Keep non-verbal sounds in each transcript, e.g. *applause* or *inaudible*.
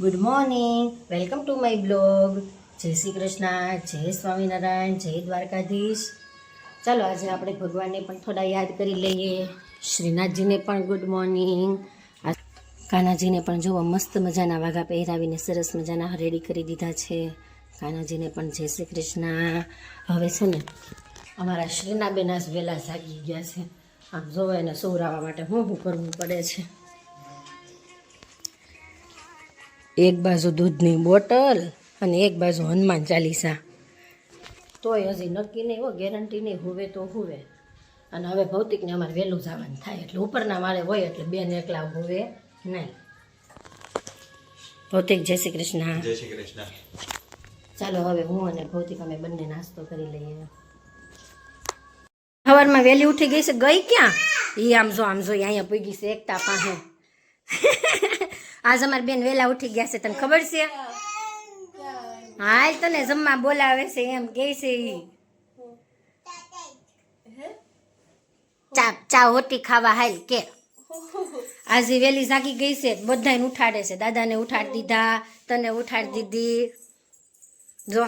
Good morning welcome to my blog જય શ્રી કૃષ્ણ, જય સ્વામિનારાયણ, જય દ્વારકાધીશ. ચાલો, આજે આપણે ભગવાનને પણ થોડા યાદ કરી લઈએ. શ્રીનાથજીને પણ ગુડ મોર્નિંગ કાનાજીને પણ જુઓ મસ્ત મજાના વાઘા પહેરાવીને સરસ મજાના રેડી કરી દીધા છે. કાનાજીને પણ જય શ્રી કૃષ્ણ. હવે છે ને, અમારા શ્રીના બેના વહેલા જાગી ગયા છે. આમ જોવે એને સુવરાવવા માટે હું શું કરવું પડે છે. એક બાજુ દૂધની બોટલ અને એક બાજુ હનુમાન ચાલીસા. તોય હજી નક્કી નહીં હો ગેરંટી નહીં હોવે તો હુવે. અને હવે ભૌતિકને અમારે વહેલું જવાનું થાય એટલે ઉપરના માળે હોય એટલે બેન એકલા હોવે નહીં. ભૌતિક જય શ્રી કૃષ્ણ. જય શ્રી કૃષ્ણ. ચાલો હવે હું અને ભૌતિક અમે બંને નાસ્તો કરી લઈએ. સવારમાં વહેલી ઉઠી ગઈ છે ગઈ ક્યાં? એ આમ જો આમ જો અહીંયા પૂગી છે એકતા પાસે. આજ અમારી બેન વહેલા ઉઠી ગયા છે તને ખબર છે? હાલ તને જમવા બોલાવે છે એમ કે છે ઈ. ચા ચા હોટી ખાવા હાલ કે. આજે વહેલી જાગી ગઈ છે બધાને ઉઠાડે છે દાદાને ઉઠાડી દીધા તને ઉઠાડી દીધી. જો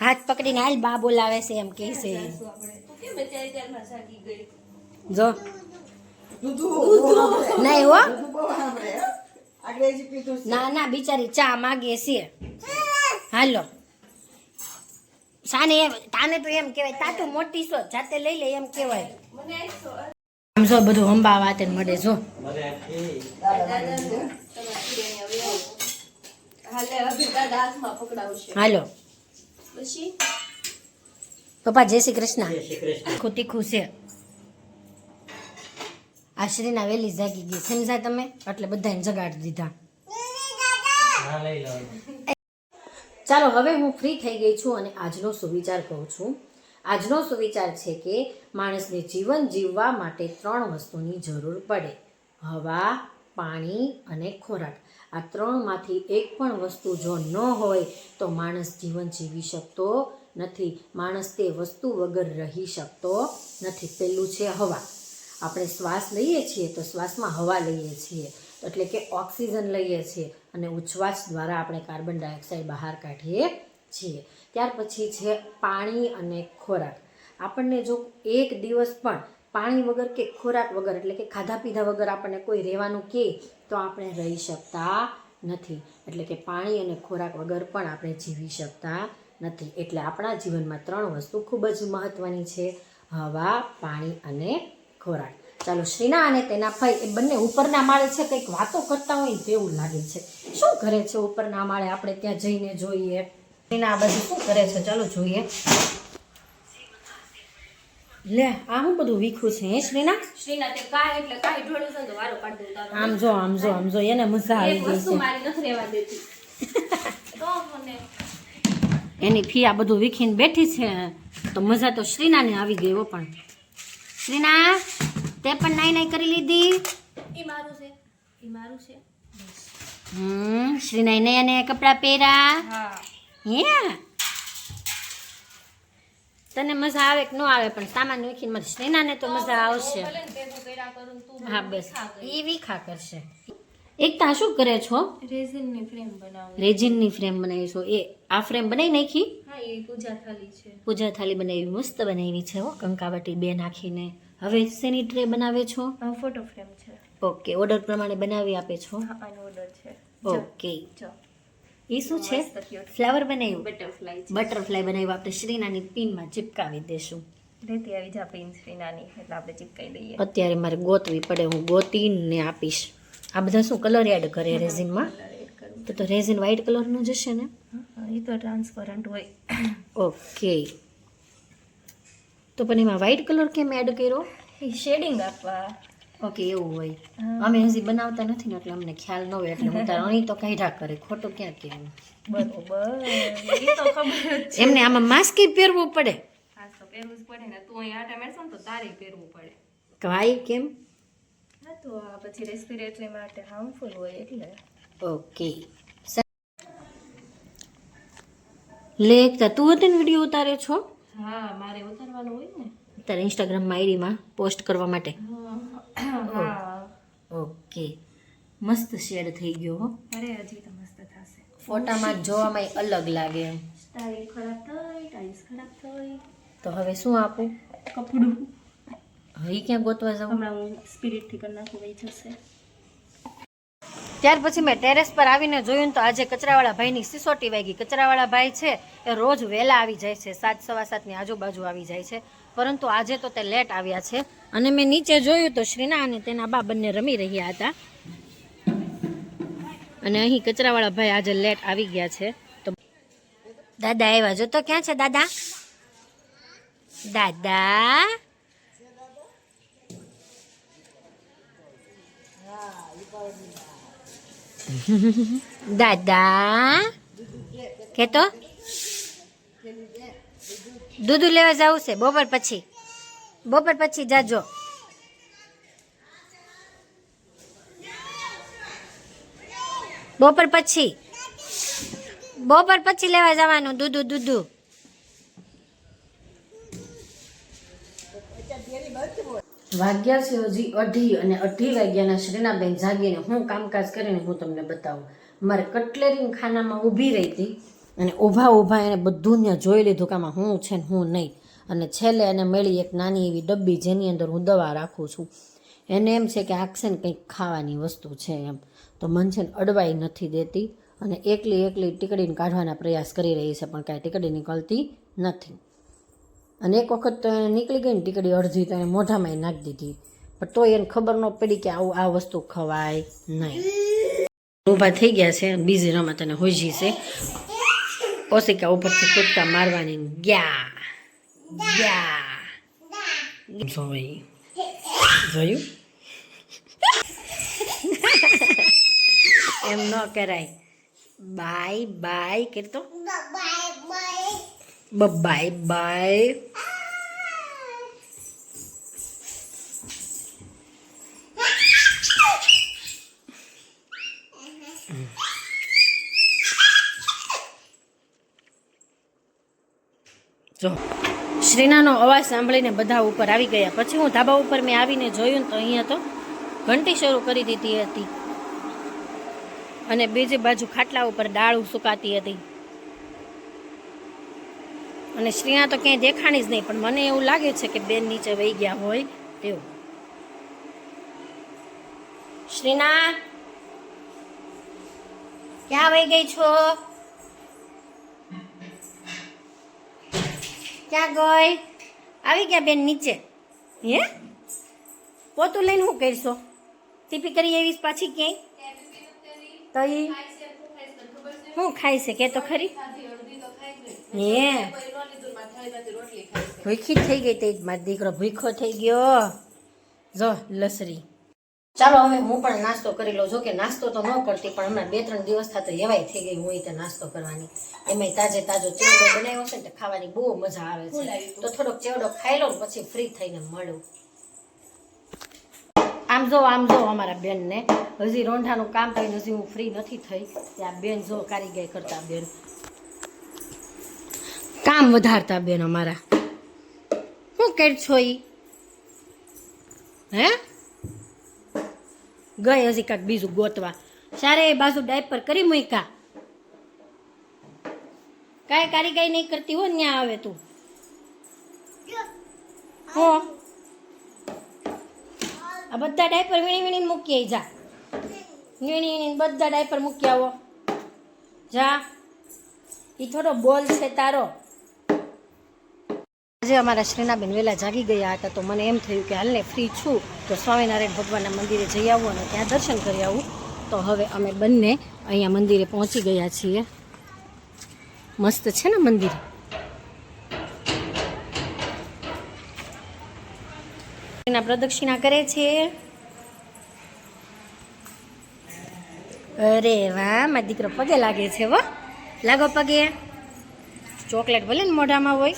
હાથ પકડીને હાલ બા બોલાવે છે એમ કે છે. જો. નહીં હો. ના ના બિચારી ચા માગીએ છીએ હાલો. સાને એમ તાને તો એમ કહેવાય તાતું મોટી છો જાતે લઈ લે એમ કહેવાય. આમ જો બધું અંબા વાતે મળે જો. હાલો પપ્પા જય શ્રી કૃષ્ણ. તીખું છે. આશ્રીના વેલી જાગી ગઈ. સમજાય તમે? એટલે બધાને જગાડી દીધા. ચાલો હવે હું ફ્રી થઈ ગઈ છું અને આજનો સુવિચાર કહું છું. આજનો સુવિચાર છે કે માણસને જીવન જીવવા માટે ત્રણ વસ્તુની જરૂર પડે. હવા પાણી અને ખોરાક. આ ત્રણમાંથી એક પણ વસ્તુ જો ન હોય તો માણસ જીવન જીવી શકતો નથી. માણસ તે વસ્તુ વગર રહી શકતો નથી. પહેલું છે હવા. આપણે શ્વાસ લઈએ છીએ તો શ્વાસમાં હવા લઈએ છીએ, એટલે કે ઓક્સિજન લઈએ છીએ અને ઉચ્છવાસ દ્વારા આપણે કાર્બન ડાયોક્સાઇડ બહાર કાઢીએ છીએ. ત્યાર પછી છે પાણી અને ખોરાક. આપણને જો એક દિવસ પણ પાણી વગર કે ખોરાક વગર, એટલે કે ખાધા પીધા વગર આપણને કોઈ રહેવાનું કહે તો આપણે રહી શકતા નથી. એટલે કે પાણી અને ખોરાક વગર પણ આપણે જીવી શકતા નથી. એટલે આપણા જીવનમાં ત્રણ વસ્તુ ખૂબ જ મહત્ત્વની છે. હવા, પાણી અને ખોરાક ચાલો શ્રીના અને તેના ભાઈ એ બંને ઉપરના માળે છે કંઈક વાતો કરતા હોય તેવું લાગે છે. શું કરે છે ઉપરના માળે? આપણે ત્યાં જઈને જોઈએ. શ્રીના આ બધું શું કરે છે? ચાલો જોઈએ. લે આ હું બધું વીખું છે હે શ્રીના? શ્રીના તે કાંઈ એટલે કાંઈ ઢોળ્યું છે તો વારો કાઢી દઉં તારો. આમ જો આમ જો આમ જો એને મજા આવી ગઈ વસ્તુ છે. મારી નથી રહેવા દેતી. *laughs* તો મને. એની ફી આ બધું વીખીને બેઠી છે તો મજા તો શ્રીનાને આવી ગઈ હો પણ. શ્રીના તે પણ નાઈ નાઈ કરી લીધી. ઈ મારું છે. મારું છે. હમ શ્રીનાઈ નયા નયા કપડાં પહેર્યા. હા. હે? તને મજા આવે કે ન આવે પણ સામાન વીખીને મારી શ્રીનાને તો મજા આવશે. ને હા બસ. એ વીખા કરશે. એકતા શું કરે છો? રેઝિનની ફ્રેમ બનાવું રેજિનની ફ્રેમ બનાવી છો. એ આ ફ્રેમ બનાવી નાખી? હા એ પૂજા થાળી છે. પૂજા થાળી બનાવી મસ્ત બનાવી છે હો કંકાવટી બે નાખીને હવે શેની ટ્રે બનાવે છો? ફોટો ફ્રેમ છે. ઓકે ઓર્ડર પ્રમાણે બનાવી આપે છો? હા ઓર્ડર છે. ઓકે. એ શું છે? ફ્લાવર બનાવ્યું? બટરફ્લાય બટરફ્લાય બનાવ્યું. આપણે શ્રીનાની પિનમાં ચિપકાવી દેશું. રેતી આવી જા પિન શ્રીનાની એટલે આપણે ચિપકાવી દઈએ. અત્યારે મારે ગોતવી પડે હું ગોતીને આપીશ. આ બધા શું કલર એડ કરે રેઝિનમાં તો તો રેઝિન વ્હાઇટ કલરનું જશે ને? એ તો ટ્રાન્સપરન્ટ હોય. ઓકે તો પણ એમાં વ્હાઇટ કલર કેમ એડ કર્યો? એ શેડિંગ આપવા. ઓકે એવું હોય. અમે હજી બનાવતા નથી ને એટલે અમને ખ્યાલ ન હોય એટલે હું તાર અહીં તો કાઢ્યા કરે. ખોટું ક્યાં કેવું બરોબર. એ તો ખબર એમને આમાં માસ્ક પહેરવું પડે. માસ્ક પહેરવું જ પડે ને તું અહીં આટા મેળશો ને તો તારે પહેરવું પડે. ભાઈ કેમ? હા તો આ પછી રેસ્પિરેટરી માટે હાર્મફુલ હોય એટલે. ઓકે લે તું હતી વીડિયો ઉતારે છો? હા મારે ઉતારવાનું હોય ને. તારે ઇન્સ્ટાગ્રામમાં આઈડીમાં પોસ્ટ કરવા માટે? ઓકે મસ્ત શેડ થઈ ગયો હો. અરે હજી તો મસ્ત થશે. ફોટામાં જોવામાં અલગ લાગે એમ. સ્ટાઇલ ખરાબ થઈ ટાઈલ્સ ખરાબ થઈ. તો હવે શું આપું? કપડું. હવે ક્યાં ગોતવા જાઉં? હમણાં હું સ્પિરિટથી કરી નાખું વહી જશે. ત્યાર પછી મેં ટેરેસ પર આવીને જોયું તો આજે કચરાવાળા ભાઈની સિસોટી વાગી. કચરાવાળા ભાઈ છે એ રોજ વહેલા આવી જાય છે સાત સવા સાતની આજુબાજુ આવી જાય છે. પરંતુ આજે તો તે લેટ આવ્યા છે. અને મેં નીચે જોયું તો શ્રીના અને તેના બા બંને રમી રહ્યા હતા. અને અહીં કચરાવાળા ભાઈ આજે લેટ આવી ગયા છે. તો દાદા આવ્યા જો તો ક્યાં છે દાદા? દાદા? *laughs* દાદા, કેતો? દૂધ લેવા જવું છે, બપોર પછી. બપોર પછી જાજો. બપોર પછી. બપોર પછી લેવા જવાનું, દૂધ, દૂધુ વાગ્યા છે હજી અઢી અને અઢી વાગ્યાના શ્રીનાબેન જાગીને હું કામકાજ કરીને હું તમને બતાવું. મારે કટલેરી ખાનામાં ઊભી રહી હતી અને ઊભા ઊભા એને બધું ત્યાં જોઈ લીધું કે આમાં હું છે ને હું નહીં. અને છેલ્લે એને મળી એક નાની એવી ડબ્બી જેની અંદર હું દવા રાખું છું. એને એમ છે કે આખશે ને કંઈક ખાવાની વસ્તુ છે એમ. તો મન છે ને અડવાઈ નથી દેતી અને એકલી એકલી ટીકડીને કાઢવાના પ્રયાસ કરી રહી છે, પણ કાંઈ ટીકડી નીકળતી નથી. અને એક વખત તો એને નીકળી ગઈ ને ટીકડી અડધી તો એને મોઢામાં નાખી દીધી. પણ તો એને ખબર ન પડી કે આવું આ વસ્તુ ખવાય નહીં. ઊભા થઈ ગયા છે બીજી રમત અને હોજી છે. ઓસિકા ઉપરથી કૂદકા મારવાની ગયા. ગયા. જોઈ. જોયું? એમ ન કરાય. બાય બાય કરતો બાય બાય. જો. શ્રીનાનો અવાજ સાંભળીને બધા ઉપર આવી ગયા. પછી હું ધાબા ઉપર મેં આવીને જોયું તો અહીંયા તો ઘંટી શરૂ કરી દીધી હતી. અને બીજી બાજુ ખાટલા ઉપર દાળ સુકાતી હતી. અને શ્રીના તો ક્યાંય દેખાણી જ નહીં, પણ મને એવું લાગે છે કે બેન નીચે વહી ગયા હોય તેવું શ્રીના, ક્યાં વહી ગઈ છો? ક્યાં ગઈ? આવી ગયા બેન નીચે. હે? પોતું લઈને શું કરશો? ટીપી કરી એવી પાછી ક્યાંય? તો એ શું ખાય છે? કે તો ખરી? હે? ભૂખી થઈ ગઈ તે. મારો દીકરો ભૂખો થઈ ગયો. જો, લસરી. ચાલો હવે હું પણ નાસ્તો કરી લઉં. જો કે નાસ્તો તો ન કરતી પણ હમણાં બે ત્રણ દિવસ થતા એવાય થઈ ગઈ હું તે નાસ્તો કરવાની. એમાંય તાજે તાજો ચેવડો બનાવ્યો છે ને ખાવાની બહુ મજા આવે છે. તો. થોડોક ચેવડો ખાઈ લઉં પછી ફ્રી થઈને મળું. આમ જો આમ જો અમારા બેનને. હજી રોંઢાનું કામ કરીને હજી હું ફ્રી નથી થઈ. ત્યાં બેન જો કારીગર કરતા બેન. કામ વધારતા બેન અમારા. શું કર છો ઈ? હે? ગઈ હજી કાંઈક બીજું ગોતવા. સારે એ બાજુ ડાયપર કરી મૂક્યા. કાંઈ કારીગરી નહીં કરતી હો ત્યાં આવે તું. હો. આ બધા ડાયપર વીણી વીણીને મૂકી આવી જા. વીણી વીણીને બધા ડાયપર મૂકી આવો. જા. એ થોડો બોલ છે તારો. આજે અમારા શ્રીનાબેન વહેલા જાગી ગયા હતા તો મને એમ થયું કે હાલને ફ્રી છું, તો સ્વામિનારાયણ ભગવાનના મંદિરે જઈ આવું અને ત્યાં દર્શન કરી આવું. તો હવે અમે બંને અહીંયા મંદિરે પહોંચી ગયા છીએ. મસ્ત છે ને મંદિર? એના પ્રદક્ષિણા કરે છે. અરે વાહ, મારો દીકરો પગે લાગે છે વાહ લાગો પગે. ચોકલેટ ભલે ને મોઢામાં હોય.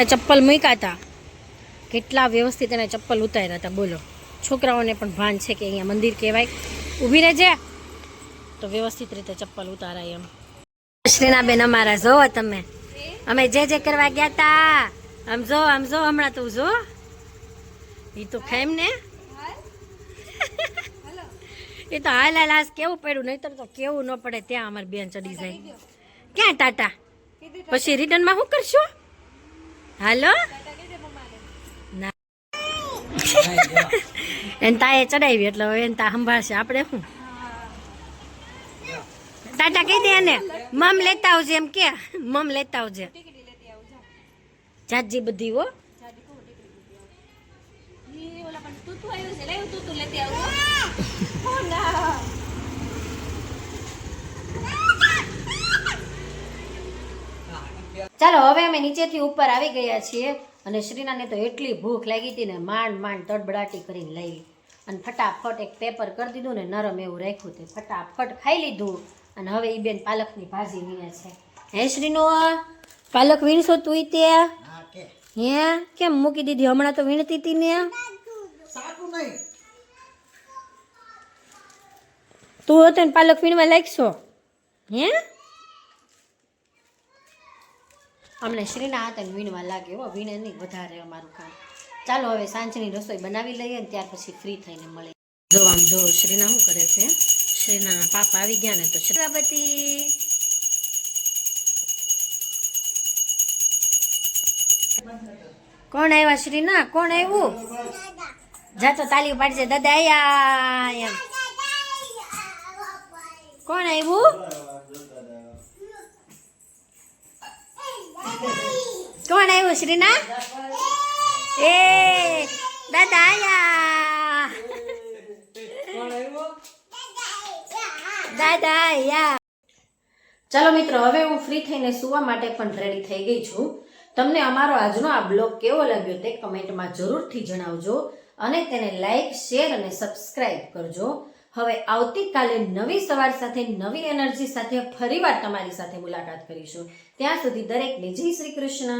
એને ચપ્પલ મૂક્યા હતા. કેટલા વ્યવસ્થિત એને ચપ્પલ ઉતાર્યા હતા, બોલો. છોકરાઓને પણ ભાન છે કે અહીંયા મંદિર કહેવાય. ઊભી રહેજે. તો વ્યવસ્થિત રીતે ચપ્પલ ઉતારાય એમ. શ્રીનાબેન અમારા જોવો તમે. અમે જે જે કરવા ગયા તા. આમ જો આમ જો, હમણાં તું જો. એ તો ખેમ ને એ તો હાલ હાલ આજ કેવું પડ્યું? નહીતર તો કેવું ન પડે, ત્યાં અમારી બેન ચડી જાય. ક્યાં ટાટા? પછી રિટર્નમાં શું કરશો? હાલો ના એને તાએ ચડાવી એટલે હવે એને તા સંભાળશે. આપણે શું? ટાટા કહી દે એને. મમ લેતા આવજે એમ કે. મમ લેતા આવજે. જાજી બધી હો. *laughs* ચાલો હવે અમે નીચેથી ઉપર આવી ગયા છીએ અને શ્રીનાને તો એટલી ભૂખ લાગી હતી ને માંડ માંડ તડબડાટી કરીને લઈ અને ફટાફટ એક પેપર કરી દીધું ને નરમ એવું રાખ્યું તે ફટાફટ ખાઈ લીધું. અને હવે એ બેન પાલકની ભાજી વીણે છે. હે શ્રીનો પાલક વીણશો તું તે? હે કેમ મૂકી દીધી? હમણાં તો વીણતી હતી ને? તું હતો ને પાલક વીણવા લાગશો? હે? અમને શ્રીના હાથે વીણવા લાગે હો વીણે નહીં વધારે અમારું કામ. ચાલો હવે સાંજની રસોઈ બનાવી લઈએ ને ત્યાર પછી ફ્રી થઈને મળે જો આમ જો શ્રીના શું કરે છે? શ્રીના પાપા આવી ગયા ને તો શ્રાવતી કોણ આવ્યા શ્રીના? કોણ આવ્યું? જાતો તાલી પાડજે દાદા આયા એમ કોણ આવ્યું? કોણ આવ્યું શ્રીના? એ દાદા આયા. દાદા આયા. ચાલો મિત્રો હવે હું ફ્રી થઈને સુવા માટે પણ રેડી થઈ ગઈ છું. તમને અમારો આજનો આ બ્લોગ કેવો લાગ્યો તે કમેન્ટમાં જરૂરથી જણાવજો અને તેને લાઈક શેર અને સબસ્ક્રાઈબ કરજો. હવે આવતીકાલે નવી સવાર સાથે, નવી એનર્જી સાથે ફરીવાર તમારી સાથે મુલાકાત કરીશું. ત્યાં સુધી દરેકને જય શ્રી કૃષ્ણ.